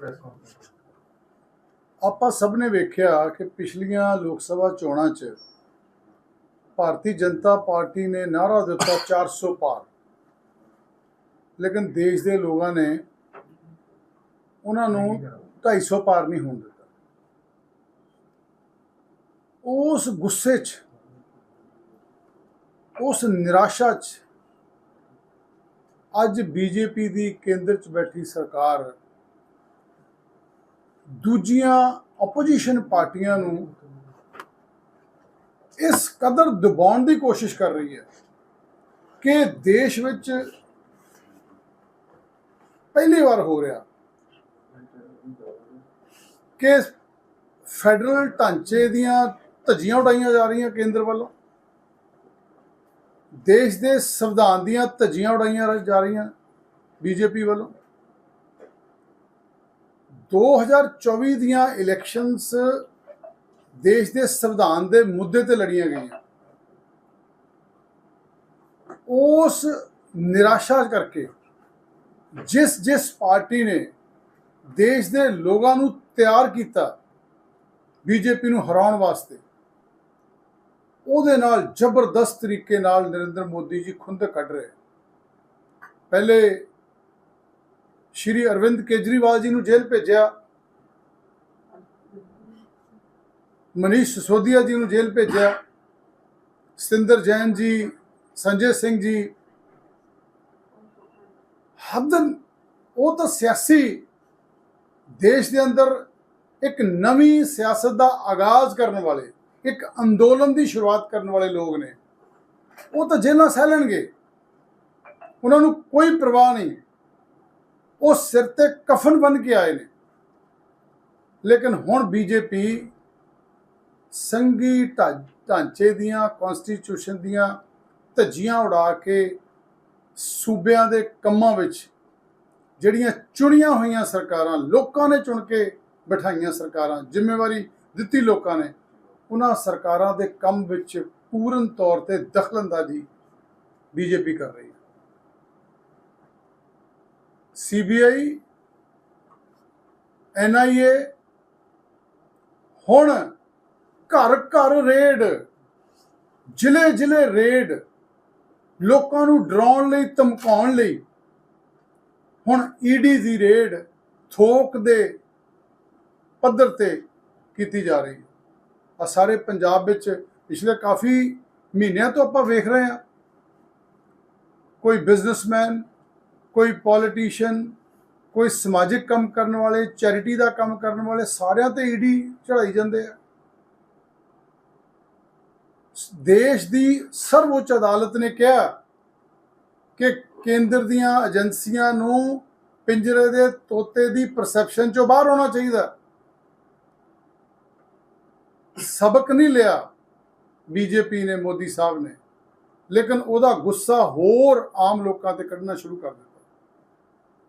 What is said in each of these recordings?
Press conference ਆਪਾਂ ਸਭ ਨੇ ਵੇਖਿਆ ਕਿ ਪਿਛਲੀਆਂ ਲੋਕ ਸਭਾ ਚੋਣਾਂ 'ਚ ਭਾਰਤੀ ਜਨਤਾ ਪਾਰਟੀ ਨੇ ਨਾਰਾ ਦਿੱਤਾ 400 ਪਾਰ। ਲੇਕਿਨ ਦੇਸ਼ ਦੇ ਲੋਕਾਂ ਨੇ ਉਹਨਾਂ ਨੂੰ 250 ਪਾਰ ਨਹੀਂ ਹੋਣ ਦਿੱਤਾ। ਉਸ ਗੁੱਸੇ 'ਚ ਉਸ ਨਿਰਾਸ਼ਾ 'ਚ ਅੱਜ ਬੀਜੇਪੀ ਦੀ ਕੇਂਦਰ 'ਚ ਬੈਠੀ ਸਰਕਾਰ ਦੂਜੀਆਂ ਆਪੋਜੀਸ਼ਨ ਪਾਰਟੀਆਂ ਨੂੰ ਇਸ ਕਦਰ ਦਬਾਉਣ ਦੀ ਕੋਸ਼ਿਸ਼ ਕਰ ਰਹੀ ਹੈ ਕਿ ਦੇਸ਼ ਵਿੱਚ ਪਹਿਲੀ ਵਾਰ ਹੋ ਰਿਹਾ ਕਿ ਫੈਡਰਲ ਢਾਂਚੇ ਦੀਆਂ ਧੱਜੀਆਂ ਉਡਾਈਆਂ ਜਾ ਰਹੀਆਂ ਕੇਂਦਰ ਵੱਲੋਂ। ਦੇਸ਼ ਦੇ ਸੰਵਿਧਾਨ ਦੀਆਂ ਧੱਜੀਆਂ ਉਡਾਈਆਂ ਜਾ ਰਹੀਆਂ ਬੀਜੇਪੀ ਵੱਲੋਂ। 2024 ਦੀਆਂ ਇਲੈਕਸ਼ਨਸ ਦੇਸ਼ ਦੇ ਸੰਵਿਧਾਨ ਦੇ ਮੁੱਦੇ ਤੇ ਲੜੀਆਂ ਗਈਆਂ। ਉਸ ਨਿਰਾਸ਼ਾ ਕਰਕੇ ਜਿਸ ਜਿਸ ਪਾਰਟੀ ਨੇ ਦੇਸ਼ ਦੇ ਲੋਕਾਂ ਨੂੰ ਤਿਆਰ ਕੀਤਾ ਬੀਜੇਪੀ ਨੂੰ ਹਰਾਉਣ ਵਾਸਤੇ, ਉਹਦੇ ਨਾਲ ਜ਼ਬਰਦਸਤ ਤਰੀਕੇ ਨਾਲ ਨਰਿੰਦਰ ਮੋਦੀ ਜੀ ਖੁੰਦ ਕੱਢ ਰਹੇ। ਪਹਿਲੇ ਸ਼੍ਰੀ ਅਰਵਿੰਦ ਕੇਜਰੀਵਾਲ ਜੀ ਨੂੰ ਜੇਲ੍ਹ ਭੇਜਿਆ। ਮਨੀਸ਼ ਸਿਸੋਦੀਆ ਜੀ ਨੂੰ ਜੇਲ੍ਹ ਭੇਜਿਆ। ਸਤਿੰਦਰ ਜੈਨ ਜੀ, ਸੰਜੇ ਸਿੰਘ ਜੀ। ਹੱਦਨ ਉਹ ਤਾਂ ਸਿਆਸੀ। ਦੇਸ਼ ਦੇ ਅੰਦਰ ਇੱਕ ਨਵੀਂ ਸਿਆਸਤ ਦਾ ਆਗਾਜ਼ ਕਰਨ ਵਾਲੇ, ਇੱਕ ਅੰਦੋਲਨ ਦੀ ਸ਼ੁਰੂਆਤ ਕਰਨ ਵਾਲੇ ਲੋਕ ਨੇ। ਉਹ ਤਾਂ ਜੇਲ੍ਹਾਂ ਸਹਿ ਲੈਣਗੇ। ਉਹਨਾਂ ਨੂੰ ਕੋਈ ਪਰਵਾਹ ਨਹੀਂ। ਉਹ ਸਿਰ ਤੇ ਕਫਨ ਬਨ ਕੇ ਆਏ ਨੇ। ਲੇਕਿਨ ਹੁਣ ਬੀਜੇਪੀ ਸੰਗੀ ਢਾਂ- ਢਾਂਚੇ ਦੀਆਂ ਕਨਸਟੀਟਿਊਸ਼ਨ ਦੀਆਂ ਧੱਜੀਆਂ ਉਡਾ ਕੇ ਸੂਬਿਆਂ ਦੇ ਕੰਮਾਂ ਵਿੱਚ ਜਿਹੜੀਆਂ ਚੁਣੀਆਂ ਹੋਈਆਂ ਸਰਕਾਰਾਂ, ਲੋਕਾਂ ਨੇ ਚੁਣ ਕੇ ਬਿਠਾਈਆਂ ਸਰਕਾਰਾਂ, ਜ਼ਿੰਮੇਵਾਰੀ ਦਿੱਤੀ ਲੋਕਾਂ ਨੇ, ਉਹਨਾਂ ਸਰਕਾਰਾਂ ਦੇ ਕੰਮ ਵਿੱਚ ਪੂਰਨ ਤੌਰ ਤੇ ਦਖਲਅੰਦਾਜ਼ੀ ਬੀਜੇਪੀ ਕਰ ਰਹੀ ਸੀਬੀਆਈ ਐਨਆਈਏ ਹੁਣ ਘਰ ਘਰ ਰੇਡ ਜ਼ਿਲ੍ਹੇ ਜ਼ਿਲ੍ਹੇ ਰੇਡ ਲੋਕਾਂ ਨੂੰ ਡਰਾਉਣ ਲਈ, ਧਮਕਾਉਣ ਲਈ, ਹੁਣ ਈਡੀ ਦੀ ਰੇਡ ਥੋਕ ਦੇ ਪੱਧਰ ਤੇ ਕੀਤੀ ਜਾ ਰਹੀ ਹੈ। ਆ ਸਾਰੇ ਪੰਜਾਬ ਵਿੱਚ ਪਿਛਲੇ ਕਾਫੀ ਮਹੀਨਿਆਂ ਤੋਂ ਆਪਾਂ ਵੇਖ ਰਹੇ ਹਾਂ। ਕੋਈ ਬਿਜ਼ਨਸਮੈਨ ਕੋਈ ਪੋਲੀਟੀਸ਼ੀਅਨ ਕੋਈ ਸਮਾਜਿਕ ਕੰਮ ਕਰਨ ਵਾਲੇ ਚੈਰਿਟੀ ਦਾ ਕੰਮ ਕਰਨ ਵਾਲੇ, ਸਾਰਿਆਂ ਤੇ ਈਡੀ ਚੜਾਈ ਜਾਂਦੇ ਆ। ਦੇਸ਼ ਦੀ ਸਰਵਉੱਚ ਅਦਾਲਤ ਨੇ ਕਿਹਾ ਕਿ ਕੇਂਦਰ ਦੀਆਂ ਏਜੰਸੀਆਂ ਨੂੰ ਪਿੰਜਰੇ ਦੇ ਤੋਤੇ ਦੀ ਪਰਸੈਪਸ਼ਨ ਚੋਂ ਬਾਹਰ ਹੋਣਾ ਚਾਹੀਦਾ। ਸਬਕ ਨਹੀਂ ਲਿਆ ਬੀਜੇਪੀ ਨੇ, ਮੋਦੀ ਸਾਹਿਬ ਨੇ। ਲੇਕਿਨ ਉਹਦਾ ਗੁੱਸਾ ਹੋਰ ਆਮ ਲੋਕਾਂ ਤੇ ਕੱਢਣਾ ਸ਼ੁਰੂ ਕਰ ਦਿੱਤਾ।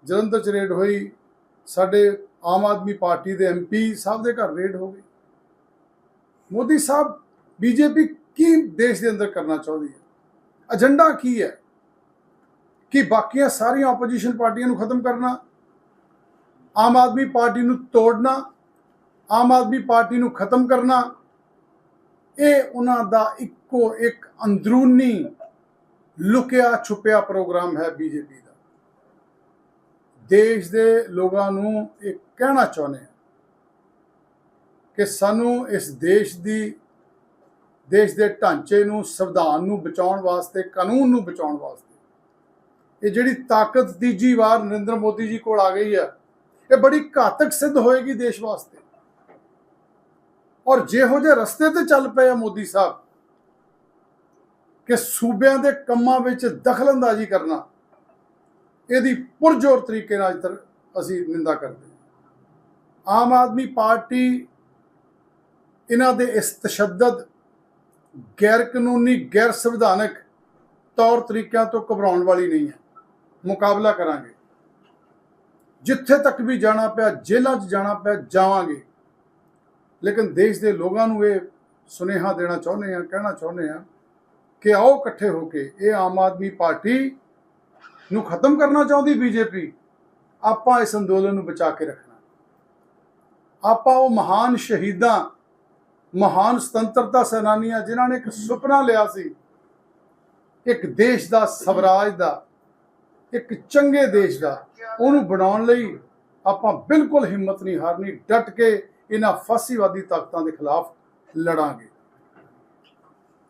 ਜਲੰਧਰ ਚ ਰੇਡ ਹੋਈ, ਸਾਡੇ ਆਮ ਆਦਮੀ ਪਾਰਟੀ ਦੇ ਐਮਪੀ ਸਾਹਿਬ ਦੇ ਘਰ ਰੇਡ ਹੋ ਗਈ ਮੋਦੀ ਸਾਹਿਬ, ਬੀਜੇਪੀ ਕੀ ਦੇਸ਼ ਦੇ ਅੰਦਰ ਕਰਨਾ ਚਾਹੁੰਦੀ ਹੈ? ਏਜੰਡਾ ਕੀ ਹੈ? ਕਿ ਬਾਕੀਆਂ ਸਾਰੀਆਂ ਆਪੋਜੀਸ਼ਨ ਪਾਰਟੀਆਂ ਨੂੰ ਖਤਮ ਕਰਨਾ, ਆਮ ਆਦਮੀ ਪਾਰਟੀ ਨੂੰ ਤੋੜਨਾ, ਆਮ ਆਦਮੀ ਪਾਰਟੀ ਨੂੰ ਖਤਮ ਕਰਨਾ, ਇਹ ਉਹਨਾਂ ਦਾ ਇੱਕੋ ਇੱਕ ਅੰਦਰੂਨੀ ਲੁਕਿਆ ਛੁਪਿਆ ਪ੍ਰੋਗਰਾਮ ਹੈ ਬੀਜੇਪੀ ਦਾ। ਦੇਸ਼ ਦੇ ਲੋਕਾਂ ਨੂੰ ਇਹ ਕਹਿਣਾ ਚਾਹੁੰਦੇ ਹਾਂ ਕਿ ਸਾਨੂੰ ਇਸ ਦੇਸ਼ ਦੀ, ਦੇਸ਼ ਦੇ ਢਾਂਚੇ ਨੂੰ, ਸੰਵਿਧਾਨ ਨੂੰ ਬਚਾਉਣ ਵਾਸਤੇ, ਕਾਨੂੰਨ ਨੂੰ ਬਚਾਉਣ ਵਾਸਤੇ। ਇਹ ਜਿਹੜੀ ਤਾਕਤ ਤੀਜੀ ਵਾਰ ਨਰਿੰਦਰ ਮੋਦੀ ਜੀ ਕੋਲ ਆ ਗਈ ਹੈ, ਇਹ ਬੜੀ ਘਾਤਕ ਸਿੱਧ ਹੋਏਗੀ ਦੇਸ਼ ਵਾਸਤੇ। ਔਰ ਜਿਹੋ ਜਿਹੇ ਰਸਤੇ ਤੇ ਚੱਲ ਪਏ ਆ ਮੋਦੀ ਸਾਹਿਬ, ਕਿ ਸੂਬਿਆਂ ਦੇ ਕੰਮਾਂ ਵਿੱਚ ਦਖਲਅੰਦਾਜ਼ੀ ਕਰਨਾ ਇਹਦੀ ਪੁਰਜੋਰ ਤਰੀਕੇ ਨਾਲ ਅੱਜ ਤੱਕ ਅਸੀਂ ਨਿੰਦਾ ਕਰਦੇ ਹਾਂ। ਆਮ ਆਦਮੀ ਪਾਰਟੀ ਇਹਨਾਂ ਦੇ ਇਸ ਤਸ਼ੱਦਦ ਗੈਰ ਕਾਨੂੰਨੀ ਗੈਰ ਸੰਵਿਧਾਨਕ ਤੌਰ ਤਰੀਕਿਆਂ ਤੋਂ ਘਬਰਾਉਣ ਵਾਲੀ ਨਹੀਂ ਹੈ। ਮੁਕਾਬਲਾ ਕਰਾਂਗੇ। ਜਿੱਥੇ ਤੱਕ ਵੀ ਜਾਣਾ ਪਿਆ, ਜੇਲ੍ਹਾਂ 'ਚ ਜਾਣਾ ਪਿਆ, ਜਾਵਾਂਗੇ। ਲੇਕਿਨ ਦੇਸ਼ ਦੇ ਲੋਕਾਂ ਨੂੰ ਇਹ ਸੁਨੇਹਾ ਦੇਣਾ ਚਾਹੁੰਦੇ ਹਾਂ, ਕਹਿਣਾ ਚਾਹੁੰਦੇ ਹਾਂ ਕਿ ਆਓ ਇਕੱਠੇ ਹੋ ਕੇ ਇਹ ਆਮ ਆਦਮੀ ਪਾਰਟੀ ਨੂੰ ਖਤਮ ਕਰਨਾ ਚਾਹੁੰਦੀ ਬੀਜੇਪੀ, ਆਪਾਂ ਇਸ ਅੰਦੋਲਨ ਨੂੰ ਬਚਾ ਕੇ ਰੱਖਣਾ। ਆਪਾਂ ਉਹ ਮਹਾਨ ਸ਼ਹੀਦਾਂ, ਮਹਾਨ ਸੁਤੰਤਰਤਾ ਸੈਨਾਨੀਆਂ ਜਿਨ੍ਹਾਂ ਨੇ ਇੱਕ ਸੁਪਨਾ ਲਿਆ ਸੀ, ਇੱਕ ਦੇਸ਼ ਦਾ ਸਵਰਾਜ ਦਾ, ਇੱਕ ਚੰਗੇ ਦੇਸ਼ ਦਾ, ਉਹਨੂੰ ਬਣਾਉਣ ਲਈ ਆਪਾਂ ਬਿਲਕੁਲ ਹਿੰਮਤ ਨਹੀਂ ਹਾਰਨੀ, ਡਟ ਕੇ ਇਹਨਾਂ ਫਾਸੀਵਾਦੀ ਤਾਕਤਾਂ ਦੇ ਖਿਲਾਫ ਲੜਾਂਗੇ।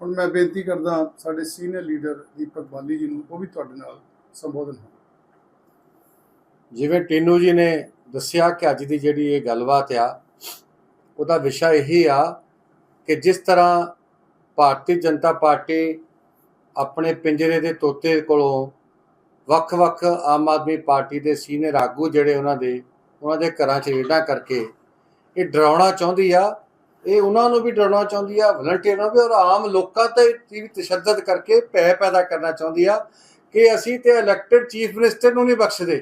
ਹੁਣ ਮੈਂ ਬੇਨਤੀ ਕਰਦਾ ਸਾਡੇ ਸੀਨੀਅਰ ਲੀਡਰ ਦੀਪਕ ਬਾਲੀ ਜੀ ਨੂੰ, ਉਹ ਵੀ ਤੁਹਾਡੇ ਨਾਲ ਸੰਬੋਧਨ ਜਿਵੇਂ ਟੀਨੂ ਜੀ ਨੇ ਦੱਸਿਆ ਕਿ ਅੱਜ ਦੀ ਜਿਹੜੀ ਇਹ ਗੱਲਬਾਤ ਆ, ਉਹਦਾ ਵਿਸ਼ਾ ਇਹੀ ਆ ਕਿ ਜਿਸ ਤਰ੍ਹਾਂ ਭਾਰਤੀ ਜਨਤਾ ਪਾਰਟੀ ਆਪਣੇ ਪਿੰਜਰੇ ਦੇ ਤੋਤੇ ਕੋਲੋਂ ਵੱਖ-ਵੱਖ ਆਮ ਆਦਮੀ ਪਾਰਟੀ ਦੇ ਸੀਨੀਅਰ ਆਗੂ ਜਿਹੜੇ ਉਹਨਾਂ ਦੇ ਉਹਨਾਂ ਦੇ ਘਰਾਂ 'ਚ ਰੇਡਾਂ ਕਰਕੇ ਇਹ ਡਰਾਉਣਾ ਚਾਹੁੰਦੀ ਆ। ਇਹ ਉਹਨਾਂ ਨੂੰ ਵੀ ਡਰਾਉਣਾ ਚਾਹੁੰਦੀ ਆ ਵਲੰਟੀਅਰਾਂ ਨੂੰ ਵੀ, ਔਰ ਆਮ ਲੋਕਾਂ ਤੇ ਵੀ ਤਸ਼ੱਦਦ ਕਰਕੇ ਭੈ ਪੈਦਾ ਕਰਨਾ ਚਾਹੁੰਦੀ ਆ ਕਿ ਅਸੀਂ ਤੇ ਇਲੈਕਟਿਡ ਚੀਫ ਮਿਨਿਸਟਰ ਨੂੰ ਨਹੀਂ ਬਖਸ਼ਦੇ,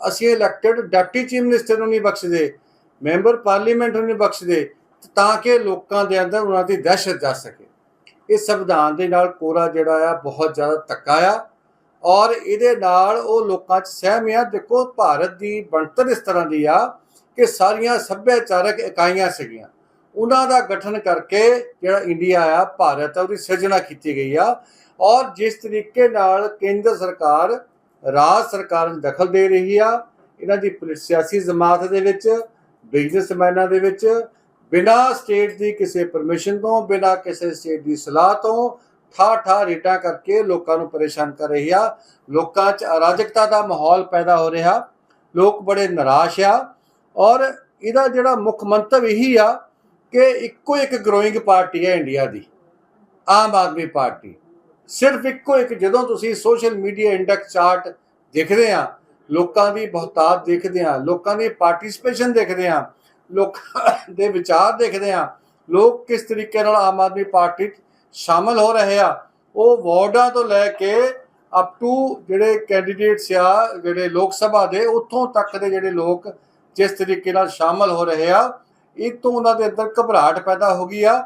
ਅਸੀਂ ਇਲੈਕਟਿਡ ਡਿਪਟੀ ਚੀਫ ਮਿਨਿਸਟਰ ਨੂੰ ਨਹੀਂ ਬਖਸ਼ਦੇ ਮੈਂਬਰ ਪਾਰਲੀਮੈਂਟ ਨੂੰ ਨਹੀਂ ਬਖਸ਼ਦੇ, ਤਾਂ ਕਿ ਲੋਕਾਂ ਦੇ ਅੰਦਰ ਉਹਨਾਂ ਦੀ ਦਹਿਸ਼ਤ ਜਾ ਸਕੇ। ਇਹ ਸੰਵਿਧਾਨ ਦੇ ਨਾਲ ਕੋਰਾ ਜਿਹੜਾ ਆ, ਬਹੁਤ ਜ਼ਿਆਦਾ ਧੱਕਾ ਆ, ਔਰ ਇਹਦੇ ਨਾਲ ਉਹ ਲੋਕਾਂ 'ਚ ਸਹਿਮ ਆ, ਦੇਖੋ ਭਾਰਤ ਦੀ ਬਣਤਰ ਇਸ ਤਰ੍ਹਾਂ ਦੀ ਆ ਕਿ ਸਾਰੀਆਂ ਸੱਭਿਆਚਾਰਕ ਇਕਾਈਆਂ ਸੀਗੀਆਂ। ਉਹਨਾਂ ਦਾ ਗਠਨ ਕਰਕੇ ਜਿਹੜਾ ਇੰਡੀਆ ਆ, ਭਾਰਤ ਆ, ਉਹਦੀ ਸਿਰਜਣਾ ਕੀਤੀ ਗਈ ਆ। ਔਰ ਜਿਸ ਤਰੀਕੇ ਨਾਲ ਕੇਂਦਰ ਸਰਕਾਰ, ਰਾਜ ਸਰਕਾਰ ਨੂੰ ਦਖਲ ਦੇ ਰਹੀ ਆ, ਇਹਨਾਂ ਦੀ ਪੁਲਿਸ, ਸਿਆਸੀ ਜਮਾਤ ਦੇ ਵਿੱਚ, ਬਿਜ਼ਨਸਮੈਨਾਂ ਦੇ ਵਿੱਚ, ਬਿਨਾਂ ਸਟੇਟ ਦੀ ਕਿਸੇ ਪਰਮਿਸ਼ਨ ਤੋਂ, ਬਿਨਾਂ ਕਿਸੇ ਸਟੇਟ ਦੀ ਸਲਾਹ ਤੋਂ ਠਾ ਠਾ ਰੇਟਾਂ ਕਰਕੇ ਲੋਕਾਂ ਨੂੰ ਪਰੇਸ਼ਾਨ ਕਰ ਰਹੀ ਆ। ਲੋਕਾਂ 'ਚ ਅਰਾਜਕਤਾ ਦਾ ਮਾਹੌਲ ਪੈਦਾ ਹੋ ਰਿਹਾ। ਲੋਕ ਬੜੇ ਨਿਰਾਸ਼ ਆ। ਔਰ ਇਹਦਾ ਜਿਹੜਾ ਮੁੱਖ ਮੰਤਵ ਇਹੀ ਆ ਕਿ ਇੱਕੋ ਇੱਕ ਗਰੋਇੰਗ ਪਾਰਟੀ ਹੈ ਇੰਡੀਆ ਦੀ, ਆਮ ਆਦਮੀ ਪਾਰਟੀ। ਸਿਰਫ ਇੱਕੋ ਇੱਕ, ਜਦੋਂ ਤੁਸੀਂ ਸੋਸ਼ਲ ਮੀਡੀਆ ਇੰਡੈਕਸ ਚਾਰਟ ਦੇਖਦੇ ਆ ਲੋਕਾਂ ਦੀ ਬਹੁਤਾਤ ਦੇਖਦੇ ਆ ਲੋਕਾਂ ਦੀ ਪਾਰਟਿਸਿਪੇਸ਼ਨ ਦੇਖਦੇ ਆ ਲੋਕਾਂ ਦੇ ਵਿਚਾਰ ਦੇਖਦੇ ਆ ਲੋਕ ਕਿਸ ਤਰੀਕੇ ਨਾਲ ਆਮ ਆਦਮੀ ਪਾਰਟੀ 'ਚ ਸ਼ਾਮਲ ਹੋ ਰਹੇ ਆ, ਉਹ ਵਾਰਡਾਂ ਤੋਂ ਲੈ ਕੇ ਅਪ ਟੂ ਜਿਹੜੇ ਕੈਂਡੀਡੇਟਸ ਆ, ਜਿਹੜੇ ਲੋਕ ਸਭਾ ਦੇ, ਉੱਥੋਂ ਤੱਕ ਦੇ ਜਿਹੜੇ ਲੋਕ ਜਿਸ ਤਰੀਕੇ ਨਾਲ ਸ਼ਾਮਲ ਹੋ ਰਹੇ ਆ ਇਹ ਤੋਂ ਉਹਨਾਂ ਦੇ ਅੰਦਰ ਘਬਰਾਹਟ ਪੈਦਾ ਹੋ ਗਈ ਆ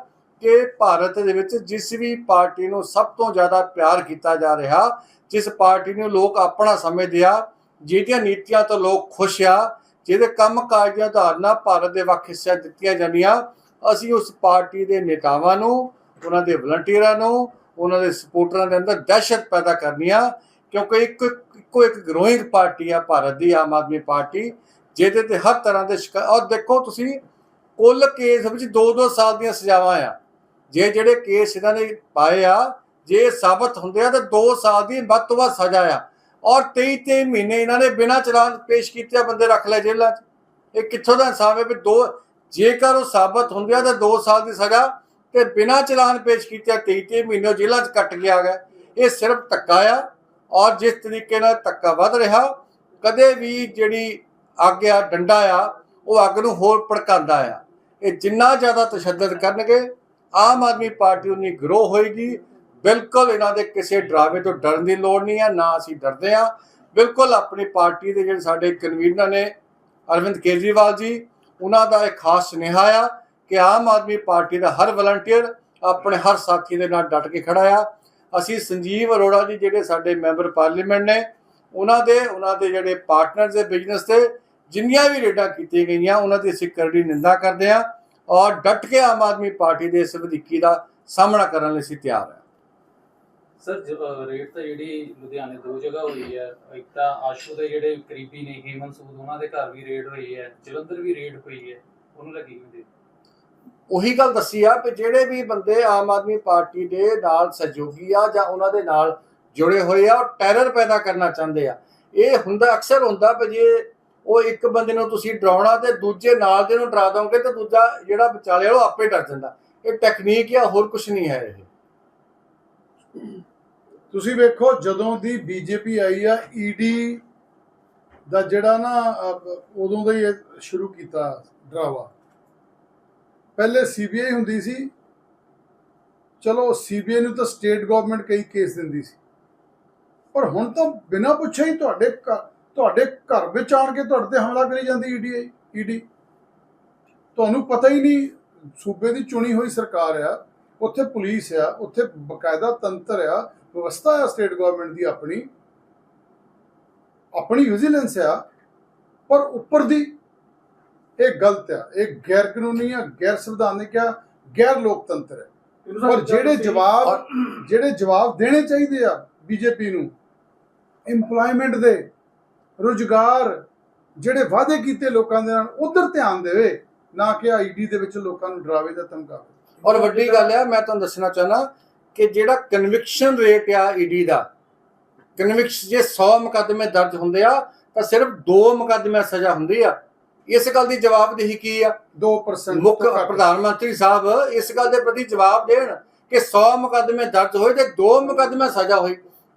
ਕਿ ਭਾਰਤ ਦੇ ਵਿੱਚ ਜਿਸ ਵੀ ਪਾਰਟੀ ਨੂੰ ਸਭ ਤੋਂ ਜ਼ਿਆਦਾ ਪਿਆਰ ਕੀਤਾ ਜਾ ਰਿਹਾ, ਜਿਸ ਪਾਰਟੀ ਨੂੰ ਲੋਕ ਆਪਣਾ ਸਮਝਦੇ ਆ, ਜਿਹਦੀਆਂ ਨੀਤੀਆਂ ਤੋਂ ਲੋਕ ਖੁਸ਼ ਆ, ਜਿਹਦੇ ਕੰਮ ਕਾਜ ਦੀਆਂ ਧਾਰਨਾ ਭਾਰਤ ਦੇ ਵੱਖ ਹਿੱਸਿਆਂ 'ਚ ਦਿੱਤੀਆਂ ਜਾਂਦੀਆਂ, ਅਸੀਂ ਉਸ ਪਾਰਟੀ ਦੇ ਨੇਤਾਵਾਂ ਨੂੰ, ਉਹਨਾਂ ਦੇ ਵਲੰਟੀਅਰਾਂ ਨੂੰ, ਉਹਨਾਂ ਦੇ ਸਪੋਰਟਰਾਂ ਦੇ ਅੰਦਰ ਦਹਿਸ਼ਤ ਪੈਦਾ ਕਰਨੀ ਆ, ਕਿਉਂਕਿ ਇੱਕ ਇੱਕੋ ਇੱਕ ਗਰੋਇੰਗ ਪਾਰਟੀ ਆ ਭਾਰਤ ਦੀ, ਆਮ ਆਦਮੀ ਪਾਰਟੀ, ਜਿਹਦੇ ਤੇ ਹਰ ਤਰ੍ਹਾਂ ਦੇ ਸ਼ਿਕਾ ਔਰ ਦੇਖੋ ਤੁਸੀਂ ਕੁੱਲ ਕੇਸ ਵਿੱਚ 2-2 ਸਾਲ ਦੀਆਂ ਸਜ਼ਾਵਾਂ ਆ। ਜੇ ਜਿਹੜੇ ਕੇਸ ਇਹਨਾਂ ਨੇ ਪਾਏ ਆ, ਜੇ ਸਾਬਤ ਹੁੰਦੇ ਆ ਤਾਂ 2 ਸਾਲ ਦੀ ਵੱਧ ਤੋਂ ਵੱਧ ਸਜ਼ਾ ਆ। ਔਰ 23 23 ਮਹੀਨੇ ਇਹਨਾਂ ਨੇ ਬਿਨਾਂ ਚਲਾਨ ਪੇਸ਼ ਕੀਤੇ ਬੰਦੇ ਰੱਖ ਲਏ ਜੇਲ੍ਹਾਂ 'ਚ। ਇਹ ਕਿੱਥੋਂ ਦਾ ਇਨਸਾਫ ਹੈ ਵੀ ਦੋ ਜੇਕਰ ਉਹ ਸਾਬਤ ਹੁੰਦੇ ਆ ਤਾਂ 2 ਸਾਲ ਦੀ ਸਜ਼ਾ ਤੇ ਬਿਨਾਂ ਚਲਾਨ ਪੇਸ਼ ਕੀਤੇ 23 23 ਮਹੀਨੇ ਜੇਲ੍ਹਾਂ 'ਚ ਕੱਟ ਗਿਆ ਗਿਆ ਇਹ ਸਿਰਫ ਧੱਕਾ ਆ ਔਰ ਜਿਸ ਤਰੀਕੇ ਨਾਲ ਧੱਕਾ ਵੱਧ ਰਿਹਾ, ਕਦੇ ਵੀ ਜਿਹੜੀ ਅੱਗ ਆ, ਡੰਡਾ ਆ, ਉਹ ਅੱਗ ਨੂੰ ਹੋਰ ਭੜਕਾਉਂਦਾ ਆ। ਇਹ ਜਿੰਨਾ ਜ਼ਿਆਦਾ ਤਸ਼ੱਦਦ ਕਰਨਗੇ, ਆਮ ਆਦਮੀ ਪਾਰਟੀ ਉਨੀ ਗਰੋ ਹੋਏਗੀ। ਬਿਲਕੁਲ ਇਹਨਾਂ ਦੇ ਕਿਸੇ ਡਰਾਵੇ ਤੋਂ ਡਰਨ ਦੀ ਲੋੜ ਨਹੀਂ ਹੈ, ਨਾ ਅਸੀਂ ਡਰਦੇ ਆ ਬਿਲਕੁਲ ਆਪਣੀ ਪਾਰਟੀ ਦੇ ਜਿਹੜੇ ਸਾਡੇ ਕਨਵੀਨਰ ਨੇ, ਅਰਵਿੰਦ ਕੇਜਰੀਵਾਲ ਜੀ, ਉਹਨਾਂ ਦਾ ਇੱਕ ਖਾਸ ਸੁਨੇਹਾ ਆ ਕਿ ਆਮ ਆਦਮੀ ਪਾਰਟੀ ਦਾ ਹਰ ਵਲੰਟੀਅਰ ਆਪਣੇ ਹਰ ਸਾਥੀ ਦੇ ਨਾਲ ਡਟ ਕੇ ਖੜਾ ਆ। ਅਸੀਂ ਸੰਜੀਵ ਅਰੋੜਾ ਜੀ, ਜਿਹੜੇ ਸਾਡੇ ਮੈਂਬਰ ਪਾਰਲੀਮੈਂਟ ਨੇ, ਉਹਨਾਂ ਦੇ ਉਹਨਾਂ ਦੇ ਜਿਹੜੇ ਪਾਰਟਨਰਸ ਦੇ ਬਿਜ਼ਨਸ ਤੇ ਜਿੰਨੀਆਂ ਵੀ ਰੇਡਾਂ ਕੀਤੀਆਂ ਗਈਆਂ ਉਹਨਾਂ ਦੀ ਅਸੀਂ ਕਰੜੀ ਨਿੰਦਾ ਕਰਦੇ ਆ ਔਰ ਡਟ ਕੇ ਆਮ ਆਦਮੀ ਪਾਰਟੀ ਦੇ ਇਸ ਵਧੀਕੀ ਦਾ ਸਾਹਮਣਾ ਕਰਨ ਲਈ ਅਸੀਂ ਤਿਆਰ ਹਾਂ। ਸਰ ਰੇਡ ਤਾਂ ਜਿਹੜੀ ਲੁਧਿਆਣੇ ਦੋ ਜਗ੍ਹਾ ਹੋਈ ਹੈ ਇੱਕ ਤਾਂ ਆਸ਼ੂ ਦੇ ਜਿਹੜੇ ਕਰੀਬੀ ਨੇ ਹੇਮਨ ਸੂਦ ਉਹਨਾਂ ਦੇ ਘਰ ਵੀ ਰੇਡ ਹੋਈ ਹੈ ਜਲੰਧਰ ਵੀ ਰੇਡ ਹੋਈ ਹੈ ਉਹਨੂੰ ਲੱਗੀ ਹੁੰਦੀ? ਉਹੀ ਗੱਲ ਦੱਸੀ ਆ ਕਿ ਜਿਹੜੇ ਵੀ ਬੰਦੇ ਆਮ ਆਦਮੀ ਪਾਰਟੀ ਦੇ ਨਾਲ ਸਹਿਯੋਗੀ ਆ ਜਾਂ ਉਹਨਾਂ ਦੇ ਨਾਲ ਜੁੜੇ ਹੋਏ ਆ ਟੈਰਰ ਪੈਦਾ ਕਰਨਾ ਚਾਹੁੰਦੇ ਆ। ਇਹ ਹੁੰਦਾ ਅਕਸਰ ਹੁੰਦਾ ਕਿ ਜੇ ਉਹ ਇੱਕ ਬੰਦੇ ਨੂੰ ਤੁਸੀਂ ਡਰਾਉਣਾ ਤੇ ਦੂਜੇ ਨਾਲ ਦੇ ਨੂੰ ਡਰਾ ਦੋਗੇ ਤੇ ਦੂਜਾ ਜਿਹੜਾ ਵਿਚਾਲੇ ਵਾਲਾ ਆਪੇ ਡਰ ਜਾਂਦਾ। ਇਹ ਟੈਕਨੀਕ ਆ, ਹੋਰ ਕੁਝ ਨਹੀਂ ਹੈ ਇਹ। ਤੁਸੀਂ ਵੇਖੋ, ਜਦੋਂ ਦੀ ਬੀਜੇਪੀ ਆਈ ਆ ਈਡੀ ਦਾ ਜਿਹੜਾ ਨਾ ਉਦੋਂ ਦਾ ਹੀ ਸ਼ੁਰੂ ਕੀਤਾ ਡਰਾਵਾ। ਪਹਿਲੇ ਸੀਬੀਆਈ ਹੁੰਦੀ ਸੀ। ਚਲੋ ਸੀਬੀਆਈ ਨੂੰ ਤਾਂ ਸਟੇਟ ਗਵਰਨਮੈਂਟ ਕਈ ਕੇਸ ਦਿੰਦੀ ਸੀ। ਪਰ ਹੁਣ ਤਾਂ ਬਿਨਾਂ ਪੁੱਛੇ ਹੀ ਤੁਹਾਡੇ ਘ- ਤੁਹਾਡੇ ਘਰ ਵਿੱਚ ਆਣ ਕੇ ਤੁਹਾਡੇ ਤੇ ਹਮਲਾ ਕਰੀ ਜਾਂਦੀ ਈਡੀ ਈਡੀ। ਤੁਹਾਨੂੰ ਪਤਾ ਹੀ ਨਹੀਂ ਸੂਬੇ ਦੀ ਚੁਣੀ ਹੋਈ ਸਰਕਾਰ ਆ ਉੱਥੇ ਪੁਲਿਸ ਆ ਉੱਥੇ ਬਕਾਇਦਾ ਤੰਤਰ ਆ ਵਿਵਸਥਾ ਆ ਸਟੇਟ ਗਵਰਨਮੈਂਟ ਦੀ ਆਪਣੀ। ਆਪਣੀ ਵਿਜੀਲੈਂਸ ਆ ਪਰ ਉੱਪਰ ਦੀ ਇਹ ਗਲਤ ਆ ਇਹ ਗੈਰ ਕਾਨੂੰਨੀ ਆ ਗੈਰ ਸੰਵਿਧਾਨਿਕ ਆ ਗੈਰ ਲੋਕਤੰਤਰ ਹੈ ਔਰ ਜਿਹੜੇ ਜਵਾਬ ਜਿਹੜੇ ਜਵਾਬ ਦੇਣੇ ਚਾਹੀਦੇ ਆ ਬੀਜੇਪੀ ਨੂੰ EMPLOYMENT ਦੇ ਰੁਜ਼ਗਾਰ ਜਿਹੜੇ ਵਾਅਦੇ ਕੀਤੇ ਲੋਕਾਂ ਦੇ ਨਾਲ ਉਧਰ ਧਿਆਨ ਦੇਵੇ ਨਾ ਕਿ ਆਈਡੀ ਦੇ ਵਿੱਚ ਲੋਕਾਂ ਨੂੰ ਡਰਾਵੇ ਦਾ ਧਮਕਾਵੇ। ਔਰ ਵੱਡੀ ਗੱਲ ਆ ਮੈਂ ਤੁਹਾਨੂੰ ਦੱਸਣਾ ਚਾਹਨਾ ਕਿ ਜਿਹੜਾ ਕਨਵਿਕਸ਼ਨ ਰੇਟ ਆ ਈਡੀ ਦਾ ਕਨਵਿਕਸ ਜੇ 100 ਮੁਕੱਦਮੇ ਦਰਜ ਹੁੰਦੇ ਆ ਤਾਂ ਸਿਰਫ 2 ਮੁਕੱਦਮੇ ਸਜ਼ਾ ਹੁੰਦੀ ਆ। ਇਸ ਗੱਲ ਦੀ ਜਵਾਬਦੇਹੀ ਕੀ ਆ? 2% ਮੁੱਖ। ਪ੍ਰਧਾਨ ਮੰਤਰੀ ਸਾਹਿਬ ਇਸ ਗੱਲ ਦੇ ਪ੍ਰਤੀ ਜਵਾਬ ਦੇਣ ਕਿ 100 ਮੁਕੱਦਮੇ ਦਰਜ ਹੋਏ ਤੇ 2 ਮੁਕੱਦਮੇ ਸਜ਼ਾ ਹੋਈ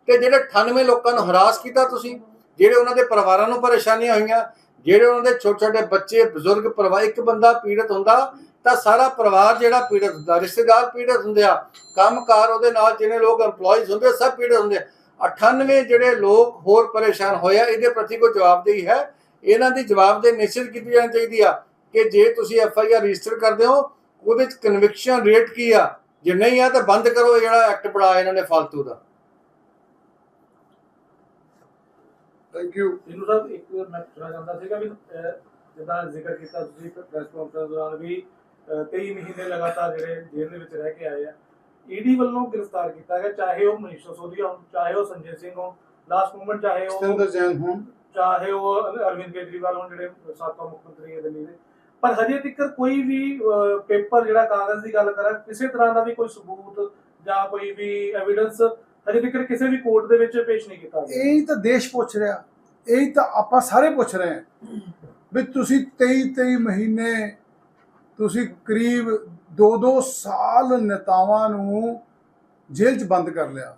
ਤੇ ਜਿਹੜੇ 98 ਲੋਕਾਂ ਨੂੰ ਹਰਾਸ ਕੀਤਾ ਤੁਸੀਂ? ਜਿਹੜੇ ਉਹਨਾਂ ਦੇ ਪਰਿਵਾਰਾਂ ਨੂੰ ਪਰੇਸ਼ਾਨੀਆਂ ਹੋਈਆਂ, ਜਿਹੜੇ ਉਹਨਾਂ ਦੇ ਛੋਟੇ ਛੋਟੇ ਬੱਚੇ, ਬਜ਼ੁਰਗ, ਪਰਿਵਾਰ, ਇੱਕ ਬੰਦਾ ਪੀੜਤ ਹੁੰਦਾ, ਤਾਂ ਸਾਰਾ ਪਰਿਵਾਰ ਜਿਹੜਾ ਪੀੜਤ ਹੁੰਦਾ, ਰਿਸ਼ਤੇਦਾਰ ਪੀੜਤ ਹੁੰਦੇ ਆ, ਕੰਮਕਾਰ ਉਹਦੇ ਨਾਲ ਜਿਹਨੇ ਲੋਕ EMPLOYEES ਹੁੰਦੇ, ਸਭ ਪੀੜਤ ਹੁੰਦੇ 98 ਜਿਹੜੇ ਲੋਕ ਹੋਰ ਪਰੇਸ਼ਾਨ ਹੋਇਆ ਇਹਦੇ ਪ੍ਰਤੀ ਕੋਈ ਜਵਾਬਦੇਹੀ ਹੈ? ਇਹਨਾਂ ਦੀ ਜਵਾਬਦੇਹੀ ਨਿਸ਼ਚਿਤ ਕੀਤੀ ਜਾਣੀ ਚਾਹੀਦੀ ਆ ਕਿ ਜੇ ਤੁਸੀਂ ਐਫ ਆਈ ਆਰ ਰਜਿਸਟਰ ਕਰਦੇ ਹੋ, ਉਹਦੇ ਚ ਕਨਵਿਕਸ਼ਨ ਰੇਟ ਕੀ ਆ? ਜੇ ਨਹੀਂ ਆ, ਤਾਂ ਬੰਦ ਕਰੋ ਜਿਹੜਾ ਐਕਟ ਬਣਾਇਆ ਇਹਨਾਂ ਨੇ ਫालतू ਦਾ। ਥੈਂਕ ਯੂ ਇਹਨੂੰ ਸਾਹਿਬ ਇੱਕ ਵਾਰ ਮੈਂ ਪੁੱਛਣਾ ਚਾਹੁੰਦਾ ਸੀਗਾ ਵੀ ਜਿੱਦਾਂ ਜ਼ਿਕਰ ਕੀਤਾ ਤੁਸੀਂ ਪ੍ਰੈਸ ਕਾਨਫਰੰਸ ਦੌਰਾਨ ਵੀ ਅਹ, 23 ਮਹੀਨੇ ਲਗਾਤਾਰ ਜਿਹੜੇ ਜੇਲ੍ਹ ਦੇ ਵਿੱਚ ਰਹਿ ਕੇ ਆਏ ਆ ਈਡੀ ਵੱਲੋਂ ਗ੍ਰਿਫਤਾਰ ਕੀਤਾ ਗਿਆ ਚਾਹੇ ਉਹ ਮਨੀਸ਼ ਸਿਸੋਦੀਆ ਹੋਣ ਚਾਹੇ ਉਹ ਸੰਜੇ ਸਿੰਘ ਹੋਣ ਲਾਸਟ ਮੂਮੈਂਟ ਚਾਹੇ ਉਹ ਸਤਿੰਦਰ ਜੈਨ ਹੋਣ। ਚਾਹੇ ਉਹ ਅਰਵਿੰਦ ਕੇਜਰੀਵਾਲ ਹੋਣ ਜਿਹੜੇ ਸਾਬਕਾ ਮੁੱਖ ਮੰਤਰੀ ਹੈ ਦਿੱਲੀ ਦੇ। ਪਰ ਹਜੇ ਤੱਕ ਕੋਈ ਵੀ ਪੇਪਰ ਜਿਹੜਾ ਕਾਗਜ਼ ਦੀ ਗੱਲ ਕਰਾਂ ਕਿਸੇ ਤਰ੍ਹਾਂ ਦਾ ਵੀ ਕੋਈ ਸਬੂਤ ਜਾਂ ਕੋਈ ਵੀ ਐਵੀਡੈਂਸ ਹਜੇ ਤੱਕ ਕਿਸੇ ਵੀ ਕੋਰਟ ਦੇ ਵਿੱਚ ਪੇਸ਼ ਨਹੀਂ ਕੀਤਾ ਗਿਆ। ਇਹੀ ਤਾਂ ਦੇਸ਼ ਪੁੱਛ ਰਿਹਾ। ਇਹੀ ਤਾਂ ਆਪਾਂ ਸਾਰੇ ਪੁੱਛ ਰਹੇ ਹਾਂ ਵੀ ਤੁਸੀਂ 23 23 ਮਹੀਨੇ ਤੁਸੀਂ ਕਰੀਬ 2-2 ਸਾਲ ਨੇਤਾਵਾਂ ਨੂੰ ਜੇਲ੍ਹ 'ਚ ਬੰਦ ਕਰ ਲਿਆ।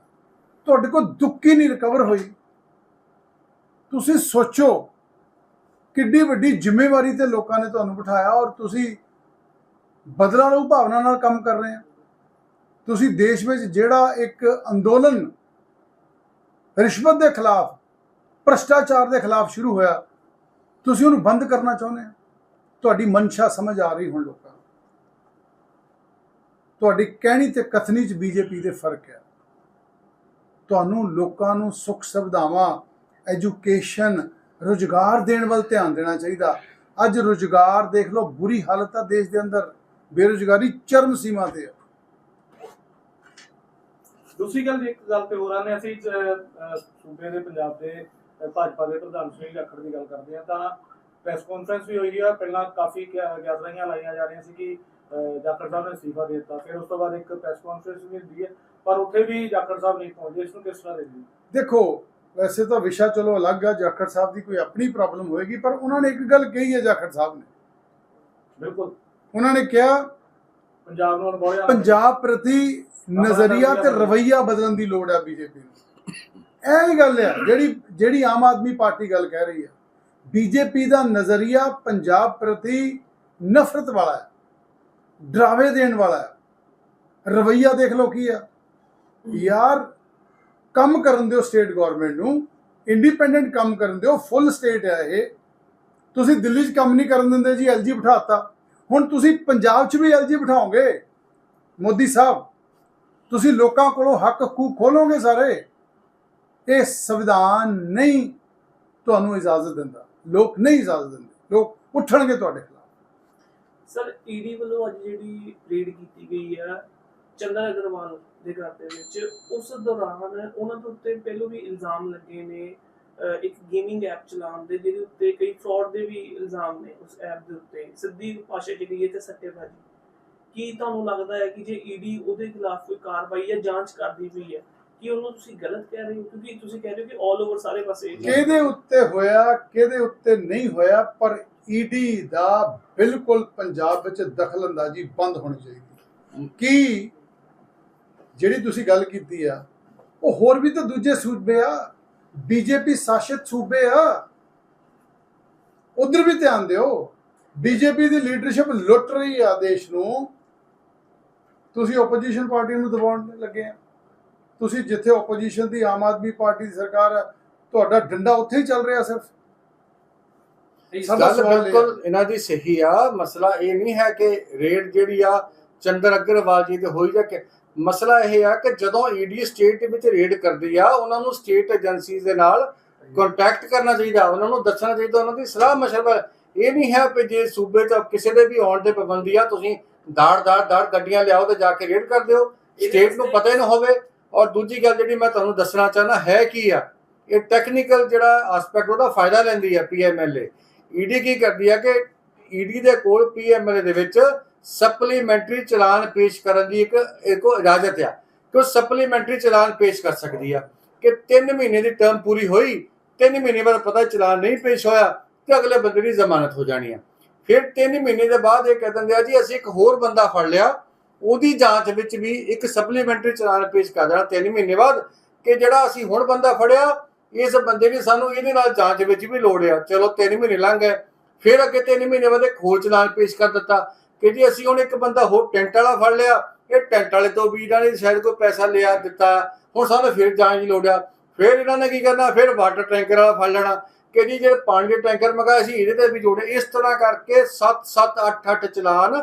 ਤੁਹਾਡੇ ਕੋਲ ਦੁੱਕੀ ਨਹੀਂ ਰਿਕਵਰ ਹੋਈ। ਤੁਸੀਂ ਸੋਚੋ ਕਿੱਡੀ ਵੱਡੀ ਜ਼ਿੰਮੇਵਾਰੀ ਤੇ ਲੋਕਾਂ ਨੇ ਤੁਹਾਨੂੰ ਬਿਠਾਇਆ ਔਰ ਤੁਸੀਂ ਬਦਲਾ ਲਓ, ਭਾਵਨਾ ਨਾਲ ਕੰਮ ਕਰ ਰਹੇ ਆ ਤੁਸੀਂ ਦੇਸ਼ ਵਿੱਚ ਜਿਹੜਾ ਇੱਕ ਅੰਦੋਲਨ ਰਿਸ਼ਵਤ ਦੇ ਖਿਲਾਫ, ਭ੍ਰਸ਼ਟਾਚਾਰ ਦੇ ਖਿਲਾਫ ਸ਼ੁਰੂ ਹੋਇਆ, ਤੁਸੀਂ ਉਹਨੂੰ ਬੰਦ ਕਰਨਾ ਚਾਹੁੰਦੇ ਹੋ? ਤੁਹਾਡੀ ਮਨਸ਼ਾ ਸਮਝ ਆ ਰਹੀ ਹੁਣ ਲੋਕਾਂ ਨੂੰ। ਤੁਹਾਡੀ ਕਹਿਣੀ ਤੇ ਕਥਨੀ 'ਚ ਬੀਜੇਪੀ ਦੇ ਫ਼ਰਕ ਹੈ। ਤੁਹਾਨੂੰ ਲੋਕਾਂ ਨੂੰ ਸੁੱਖ ਸੁਵਿਧਾਵਾਂ, ਐਜੂਕੇਸ਼ਨ, ਰੁਜ਼ਗਾਰ ਦੇਣ ਵੱਲ ਧਿਆਨ ਦੇਣਾ ਚਾਹੀਦਾ। ਅੱਜ ਰੁਜ਼ਗਾਰ ਦੇਖ ਲਓ, ਬੁਰੀ ਹਾਲਤ ਆ ਦੇਸ਼ ਦੇ ਅੰਦਰ। ਬੇਰੁਜ਼ਗਾਰੀ ਚਰਮ ਸੀਮਾ ਤੇ ਹੈ ਦੂਸਰੀ ਗੱਲ ਇੱਕ ਗੱਲ ਤੇ ਹੋਰ ਆਨੇ ਅਸੀਂ ਸੂਬੇ ਦੇ ਪੰਜਾਬ ਦੇ ਭਾਜਪਾ ਦੇ ਪ੍ਰਧਾਨ ਸੁਨੀਲ ਜਾਖੜ ਦੀ ਗੱਲ ਕਰਦੇ ਹਾਂ ਤਾਂ ਪ੍ਰੈਸ ਕਾਨਫਰੰਸ ਵੀ ਹੋਈ ਆ ਪਹਿਲਾਂ ਕਾਫੀ ਗਿਆਸਰਾਈਆਂ ਲਾਈਆਂ ਜਾ ਰਹੀਆਂ ਸੀ ਕਿ ਜਾਖੜ ਸਾਹਿਬ ਨੇ ਅਸਤੀਫਾ ਦੇ ਦਿੱਤਾ ਫਿਰ ਉਸ ਤੋਂ ਬਾਅਦ ਇੱਕ ਪ੍ਰੈਸ ਕਾਨਫਰੰਸ ਵੀ ਹੁੰਦੀ ਹੈ ਪਰ ਉੱਥੇ ਵੀ ਜਾਖੜ ਸਾਹਿਬ ਨਹੀਂ ਪਹੁੰਚੇ ਇਸ ਨੂੰ ਕਿਸ ਤਰ੍ਹਾਂ ਦੇਖਦੇ? ਦੇਖੋ ਵੈਸੇ ਤਾਂ ਵਿਸ਼ਾ ਚਲੋ ਅਲੱਗ ਆ ਜਾਖੜ ਸਾਹਿਬ ਦੀ ਕੋਈ ਆਪਣੀ ਪ੍ਰੋਬਲਮ ਹੋਏਗੀ ਪਰ ਉਹਨਾਂ ਨੇ ਇੱਕ ਗੱਲ ਕਹੀ ਹੈ ਜਾਖੜ ਸਾਹਿਬ ਨੇ ਬਿਲਕੁਲ ਉਹਨਾਂ ਨੇ ਕਿਹਾ ਪੰਜਾਬ ਨੂੰ ਅਨਬੋਲਿਆ ਪੰਜਾਬ ਪ੍ਰਤੀ ਨਜ਼ਰੀਆ ਤੇ ਰਵਈਆ ਬਦਲਣ ਦੀ ਲੋੜ ਹੈ ਬੀਜੇਪੀ ਨੂੰ। ਇਹ ਹੀ ਗੱਲ ਹੈ ਜਿਹੜੀ ਜਿਹੜੀ ਆਮ ਆਦਮੀ ਪਾਰਟੀ ਗੱਲ ਕਹਿ ਰਹੀ ਹੈ ਬੀਜੇਪੀ ਦਾ ਨਜ਼ਰੀਆ ਪੰਜਾਬ ਪ੍ਰਤੀ ਨਫ਼ਰਤ ਵਾਲਾ ਹੈ ਡਰਾਵੇ ਦੇਣ ਵਾਲਾ ਹੈ। ਰਵਈਆ ਦੇਖ ਲਓ ਕੀ ਆ ਯਾਰ ਕੰਮ ਕਰਨ ਦਿਓ ਸਟੇਟ ਗਵਰਨਮੈਂਟ ਨੂੰ ਇੰਡੀਪੈਂਡੈਂਟ ਕੰਮ ਕਰਨ ਦਿਓ ਫੁੱਲ ਸਟੇਟ ਹੈ ਇਹ। ਤੁਸੀਂ ਦਿੱਲੀ 'ਚ ਕੰਮ ਨਹੀਂ ਕਰਨ ਦਿੰਦੇ ਜੀ ਐਲਜੀ ਬਿਠਾਤਾ। ਹੁਣ ਤੁਸੀਂ ਪੰਜਾਬ 'ਚ ਵੀ ਐਲਜੀ ਬਿਠਾਓਗੇ, ਮੋਦੀ ਸਾਹਿਬ, ਤੁਸੀਂ ਲੋਕਾਂ ਕੋਲੋਂ ਹੱਕ ਹਕੂਕ ਖੋਲੋਗੇ ਸਾਰੇ। ਇਹ ਸੰਵਿਧਾਨ ਨਹੀਂ ਤੁਹਾਨੂੰ ਇਜਾਜ਼ਤ ਦਿੰਦਾ। ਲੋਕ ਨਹੀਂ ਇਜਾਜ਼ਤ ਦਿੰਦੇ। ਲੋਕ ਉੱਠਣਗੇ ਤੁਹਾਡੇ ਖਿਲਾਫ। ਸਰ ਈਡੀ ਵੱਲੋਂ ਅੱਜ ਜਿਹੜੀ ਰੇਡ ਕੀਤੀ ਗਈ ਹੈ ਚੰਦਨ ਅਗਰਵਾਲ ਦੇ ਘਰ ਦੇ ਵਿੱਚ। ਉਸ ਦੌਰਾਨ ਉਹਨਾਂ ਦੇ ਉੱਤੇ ਪਹਿਲੋਂ ਵੀ ਇਲਜ਼ਾਮ ਲੱਗੇ ਨੇ ਇੱਕ ਗੇਮਿੰਗ ਐਪ ਚਲਾਉਣ ਜਿਹਦੇ ਉੱਤੇ ਕਈ ਫਰਾਡ ਦੇ ਵੀ ਇਲਜ਼ਾਮ ਨੇ ਉਸ ਐਪ ਦੇ ਉੱਤੇ। ਸਿੱਧੀ ਭਾਸ਼ਾ ਚ ਕਹੀਏ ਤੇ ਸੱਟੇਬਾਜ਼ੀ। ਕੀ ਤੁਹਾਨੂੰ ਲੱਗਦਾ ਹੈ ਕਿ ਜੇ ਈਡੀ ਉਹਦੇ ਖਿਲਾਫ ਕੋਈ ਕਾਰਵਾਈ ਜਾਂ ਜਾਂਚ ਕਰਦੀ ਪਈ ਹੈ, ਕੀ ਉਹਨੂੰ ਤੁਸੀਂ ਗਲਤ ਕਹਿ ਰਹੇ ਹੋ? ਕਿਉਂਕਿ ਤੁਸੀਂ ਕਹਿ ਰਹੇ ਹੋ ਕਿ 올 ਓਵਰ ਸਾਰੇ ਪਾਸੇ ਕਿਹਦੇ ਉੱਤੇ ਹੋਇਆ, ਕਿਹਦੇ ਉੱਤੇ ਨਹੀਂ ਹੋਇਆ, ਪਰ ਈਡੀ ਦਾ ਬਿਲਕੁਲ ਪੰਜਾਬ ਵਿੱਚ ਦਖਲਅੰਦਾਜ਼ੀ ਬੰਦ ਹੋਣੀ ਚਾਹੀਦੀ। ਕੀ ਜਿਹੜੀ ਤੁਸੀਂ ਗੱਲ ਕੀਤੀ ਆ, ਉਹ ਹੋਰ ਵੀ ਤਾਂ ਦੂਜੇ ਸੂਬੇ ਆ ਬੀਜੇਪੀ ਸ਼ਾਸਿਤ ਸੂਬੇ ਆ ਉਧਰ ਵੀ ਧਿਆਨ ਦਿਓ। ਬੀਜੇਪੀ ਦੀ ਲੀਡਰਸ਼ਿਪ ਲੁੱਟ ਰਹੀ ਆ ਦੇਸ਼ ਨੂੰ। ਤੁਸੀਂ ਆਪੋਜੀਸ਼ਨ ਪਾਰਟੀ ਨੂੰ ਦਬਾਉਣ ਲੱਗੇ ਆ। ਤੁਸੀਂ ਜਿੱਥੇ ਆਪੋਜੀਸ਼ਨ ਦੀ ਆਮ ਆਦਮੀ ਪਾਰਟੀ ਦੀ ਸਰਕਾਰ ਆ ਤੁਹਾਡਾ ਡੰਡਾ ਉੱਥੇ ਹੀ ਚੱਲ ਰਿਹਾ ਸਿਰਫ। ਗੱਲ ਬਿਲਕੁਲ ਇਹਨਾਂ ਦੀ ਸਹੀ ਆ। ਮਸਲਾ ਇਹ ਨਹੀਂ ਹੈ ਕਿ ਰੇਡ ਜਿਹੜੀ ਆ ਚੰਦਰ ਅਗਰਵਾਲ ਜੀ ਤੇ ਹੋਈ ਜਾਂ ਕਿ ਮਸਲਾ ਇਹ ਆ ਕਿ ਜਦੋਂ ਈਡੀ ਸਟੇਟ ਦੇ ਵਿੱਚ ਰੇਡ ਕਰਦੀ ਆ ਉਹਨਾਂ ਨੂੰ ਸਟੇਟ ਏਜੰਸੀਜ਼ ਦੇ ਨਾਲ ਕੰਟੈਕਟ ਕਰਨਾ ਚਾਹੀਦਾ ਉਹਨਾਂ ਨੂੰ ਦੱਸਣਾ ਚਾਹੀਦਾ ਉਹਨਾਂ ਦੀ ਸਲਾਹ ਮਸ਼ਵਰਾ। ਇਹ ਨਹੀਂ ਹੈ ਕਿ ਜੇ ਸੂਬੇ 'ਚ ਕਿਸੇ ਦੇ ਵੀ ਆਉਣ ਦੇ ਪਾਬੰਦੀ ਆ ਤੁਸੀਂ ਦਾੜ ਦਾੜ ਦਾੜ ਗੱਡੀਆਂ ਲਿਆਓ ਤੇ ਜਾ ਕੇ ਰੇਡ ਕਰ ਦਿਓ। ਸਟੇਟ ਨੂੰ ਪਤਾ ਹੀ ਨਾ ਹੋਵੇ। ਔਰ ਦੂਜੀ ਗੱਲ ਜਿਹੜੀ ਮੈਂ ਤੁਹਾਨੂੰ ਦੱਸਣਾ ਚਾਹਨਾ ਹੈ ਕੀ ਆ ਇਹ ਟੈਕਨੀਕਲ ਜਿਹੜਾ ਐਸਪੈਕਟ ਉਹਦਾ ਫਾਇਦਾ ਲੈਂਦੀ ਹੈ ਪੀਐਮਐਲਏ ਈਡੀ ਕੀ ਕਰਦੀ ਹੈ ਕਿ ਈਡੀ ਦੇ ਕੋਲ ਪੀਐਮਐਲਏ ਦੇ ਵਿੱਚ ਸਪਲੀਮੈਂਟਰੀ ਚਲਾਨ ਪੇਸ਼ ਕਰਨ ਦੀ ਇੱਕ ਇੱਕ ਇਜਾਜ਼ਤ ਆ ਕਿ ਉਹ ਸਪਲੀਮੈਂਟਰੀ ਚਲਾਨ ਪੇਸ਼ ਕਰ ਸਕਦੀ ਆ ਕਿ 3 ਮਹੀਨੇ ਦੀ ਟਰਮ ਪੂਰੀ ਹੋਈ 3 ਮਹੀਨੇ ਬਾਅਦ ਪਤਾ ਚਲਾਨ ਨਹੀਂ ਪੇਸ਼ ਹੋਇਆ ਤੇ ਅਗਲੇ ਬੰਦੇ ਦੀ ਜ਼ਮਾਨਤ ਹੋ ਜਾਣੀ ਆ। ਫਿਰ 3 ਮਹੀਨੇ ਦੇ ਬਾਅਦ ਇਹ ਕਹਿ ਦਿੰਦੇ ਆ, ਜੀ, ਅਸੀਂ ਇੱਕ ਹੋਰ ਬੰਦਾ ਫੜ ਲਿਆ, ਉਹਦੀ ਜਾਂਚ ਵਿੱਚ ਵੀ ਇੱਕ ਸਪਲੀਮੈਂਟਰੀ ਚਲਾਨ ਪੇਸ਼ ਕਰ ਦੇਣਾ 3 ਮਹੀਨੇ ਬਾਅਦ ਕਿ ਜਿਹੜਾ ਅਸੀਂ ਹੁਣ ਬੰਦਾ ਫੜਿਆ, ਇਸ ਬੰਦੇ ਦੀ ਸਾਨੂੰ ਇਹਦੇ ਨਾਲ ਜਾਂਚ ਵਿੱਚ ਵੀ ਲੋੜ ਆ। ਚਲੋ 3 ਮਹੀਨੇ ਲੰਘ ਗਏ, ਫਿਰ ਅੱਗੇ 3 ਮਹੀਨੇ ਬਾਅਦ ਇੱਕ ਹੋਰ ਚਲਾਨ ਪੇਸ਼ ਕਰ ਦਿੱਤਾ। ਕਿ ਜੀ ਅਸੀਂ ਹੁਣ ਇੱਕ ਬੰਦਾ ਹੋਰ ਟੈਂਟ ਵਾਲਾ ਫੜ ਲਿਆ, ਇਹ ਟੈਂਟ ਵਾਲੇ ਤੋਂ ਵੀ ਇਹਨਾਂ ਨੇ ਸ਼ਾਇਦ ਕੋਈ ਪੈਸਾ ਲਿਆ ਦਿੱਤਾ, ਹੁਣ ਸਾਨੂੰ ਫਿਰ ਜਾਂਚ ਦੀ ਲੋੜ ਆ। ਫਿਰ ਇਹਨਾਂ ਨੇ ਕੀ ਕਰਨਾ, ਫਿਰ ਵਾਟਰ ਟੈਂਕਰ ਵਾਲਾ ਫੜ ਲੈਣਾ। ਕਿ ਜੀ ਜਿਹੜੇ ਪਾਣੀ ਦੇ ਟੈਂਕਰ ਮੰਗਾਏ ਸੀ, ਇਹਦੇ ਤੇ ਵੀ ਜੋੜੇ ਇਸ ਤਰ੍ਹਾਂ ਕਰਕੇ 7 7 8 8 ਚਲਾਨ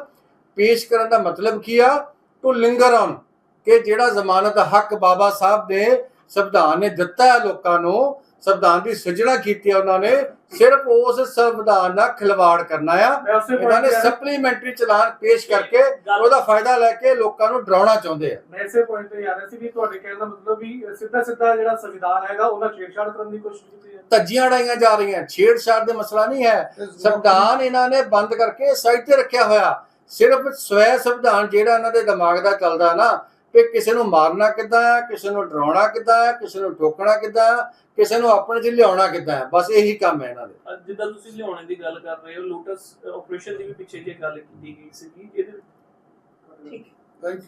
ਪੇਸ਼ ਕਰਨ ਦਾ ਮਤਲਬ ਕੀ ਆ? ਟੂ ਲਿੰਗਰ ਔਨ ਕਿ ਜਿਹੜਾ ਜ਼ਮਾਨਤ ਹੱਕ ਬਾਬਾ ਸਾਹਿਬ ਦੇ ਸੰਵਿਧਾਨ ਨੇ ਦਿੱਤਾ ਹੈ ਲੋਕਾਂ ਨੂੰ, ਸੰਵਿਧਾਨ ਦੀ ਸਿਰਜਣਾ ਕੀਤੀ ਹੈ ਉਹਨਾਂ ਨੇ ਸਿਰਫ ਉਸ ਸੰਵਿਧਾਨ ਨਾਲ ਖਿਲਵਾੜ ਕਰਨਾ ਆ। ਇਹਨਾਂ ਨੇ ਸਪਲੀਮੈਂਟਰੀ ਚਲਾਨ ਪੇਸ਼ ਕਰਕੇ ਉਹਦਾ ਫਾਇਦਾ ਲੈ ਕੇ ਲੋਕਾਂ ਨੂੰ ਡਰਾਉਣਾ ਚਾਹੁੰਦੇ ਆ। ਮੈਂ ਇਸੇ ਪੁਆਇੰਟ ਤੇ ਆ ਰਿਹਾ ਸੀ ਵੀ ਤੁਹਾਡੇ ਕਹਿਣ ਦਾ ਮਤਲਬ ਵੀ ਸਿੱਧਾ ਸਿੱਧਾ ਜਿਹੜਾ ਸੰਵਿਧਾਨ ਹੈਗਾ ਉਹਨਾਂ ਛੇੜਛਾੜ ਕਰਨ ਦੀ ਕੋਸ਼ਿਸ਼ ਕੀਤੀ ਹੈ। ਧੱਜੀਆਂ ਉਡਾਈਆਂ ਜਾ ਰਹੀਆਂ। ਛੇੜਛਾੜ ਦੇ ਮਸਲਾ ਨਹੀਂ ਹੈ। ਸੰਵਿਧਾਨ ਇਹਨਾਂ ਨੇ ਬੰਦ ਕਰਕੇ ਸਾਈਡ ਤੇ ਰੱਖਿਆ ਹੋਇਆ। ਸਿਰਫ ਸਵੈ ਸੰਵਿਧਾਨ ਜਿਹੜਾ ਇਹਨਾਂ ਦੇ ਦਿਮਾਗ ਦਾ ਚੱਲਦਾ ਨਾ ਕਿ ਕਿਸੇ ਨੂੰ ਮਾਰਨਾ ਕਿੱਦਾਂ ਹੈ ਕਿਸੇ ਨੂੰ ਡਰਾਉਣਾ ਕਿੱਦਾਂ ਹੈ ਕਿਸੇ ਨੂੰ ਠੋਕਣਾ ਕਿੱਦਾਂ ਹੈ ਕਿਸੇ ਨੂੰ ਆਪਣੇ 'ਚ ਲਿਆਉਣਾ ਕਿੱਦਾਂ ਹੈ ਬਸ ਇਹੀ ਕੰਮ ਹੈ ਇਹਨਾਂ ਦੇ। ਜਿੱਦਾਂ ਤੁਸੀਂ ਲਿਆਉਣੇ ਦੀ ਗੱਲ ਕਰ ਰਹੇ ਹੋ ਲੋਟਸ ਆਪਰੇਸ਼ਨ ਦੀ ਵੀ ਪਿੱਛੇ ਜੇ ਗੱਲ ਕੀਤੀ ਗਈ ਸੀ ਇਹਦੇ ਥੈਂਕ